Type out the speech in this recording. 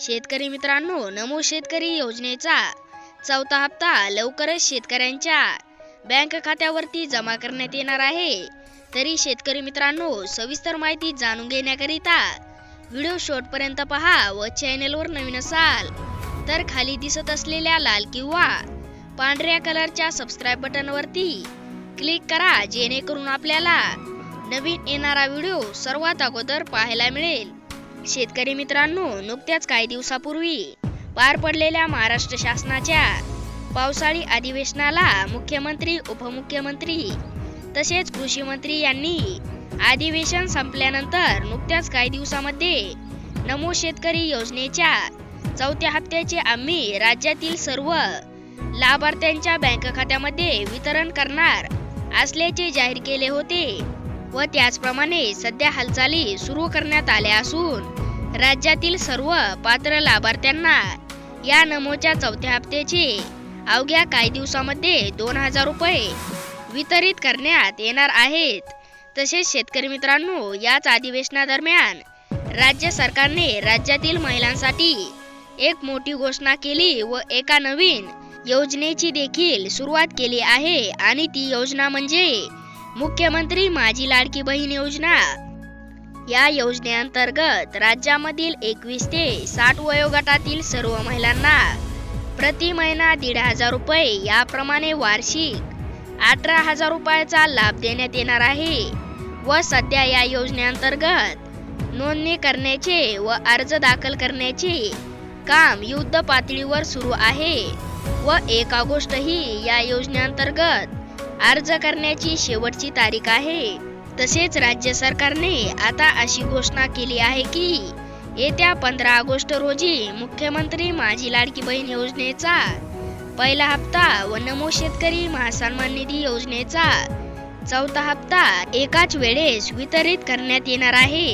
शेतकरी मित्रांनो नमो शेतकरी योजनेचा चौथा हप्ता लवकरच शेतकऱ्यांच्या बँक खात्यावरती जमा करण्यात येणार आहे. तरी शेतकरी मित्रांनो सविस्तर माहिती जाणून घेण्याकरिता व्हिडिओ शेवटपर्यंत पहा व चॅनेलवर नवीन असाल तर खाली दिसत असलेल्या लाल किंवा पांढऱ्या कलरच्या सबस्क्राईब बटनवरती क्लिक करा जेणेकरून आपल्याला नवीन येणारा व्हिडिओ सर्वात अगोदर पाहायला मिळेल. शेतकरी मित्रांनो नुकत्याच काही दिवसापूर्वी पार पडलेल्या महाराष्ट्र शासनाच्या पावसाळी अधिवेशनाला मुख्यमंत्री उपमुख्यमंत्री तसेच कृषी मंत्री यांनी अधिवेशन संपल्यानंतर नुकत्याच काही दिवसामध्ये नमो शेतकरी योजनेच्या चौथ्या हप्त्याचे आम्ही राज्यातील सर्व लाभार्थ्यांच्या बँक खात्यामध्ये वितरण करणार असल्याचे जाहीर केले होते. व त्याचप्रमाणे सध्या हालचाली सुरू करण्यात आल्या असून राज्यातील सर्व पात्र लाभार्थ्यांना या नमोच्या चौथ्या हप्त्याचे अवघ्या काही दिवसामध्ये दोन हजार रुपये वितरित करण्यात येणार आहेत. तसेच शेतकरी मित्रांनो याच अधिवेशनादरम्यान राज्य सरकारने राज्यातील महिलांसाठी एक मोठी घोषणा केली व एका नवीन योजनेची देखील सुरुवात केली आहे आणि ती योजना म्हणजे मुख्यमंत्री माझी लाडकी बहीण योजना. या योजनेअंतर्गत राज्यामधील एकवीस ते साठ वयोगटातील सर्व महिलांना प्रति महिना दीड हजार रुपये याप्रमाणे वार्षिक अठरा हजार रुपयाचा लाभ देण्यात येणार आहे व सध्या या योजनेअंतर्गत नोंदणी करण्याचे व अर्ज दाखल करण्याचे काम युद्ध पातळीवर सुरू आहे व एक ऑगस्ट ही या योजनेअंतर्गत अर्ज करण्याची शेवटची तारीख आहे. तसेच राज्य सरकारने आता अशी घोषणा केली आहे की येत्या पंधरा ऑगस्ट रोजी मुख्यमंत्री माझी लाडकी बहीण योजनेचा पहिला हप्ता व नमो शेतकरी महासन्मान निधी योजनेचा चौथा हप्ता एकाच वेळेस वितरित करण्यात येणार आहे.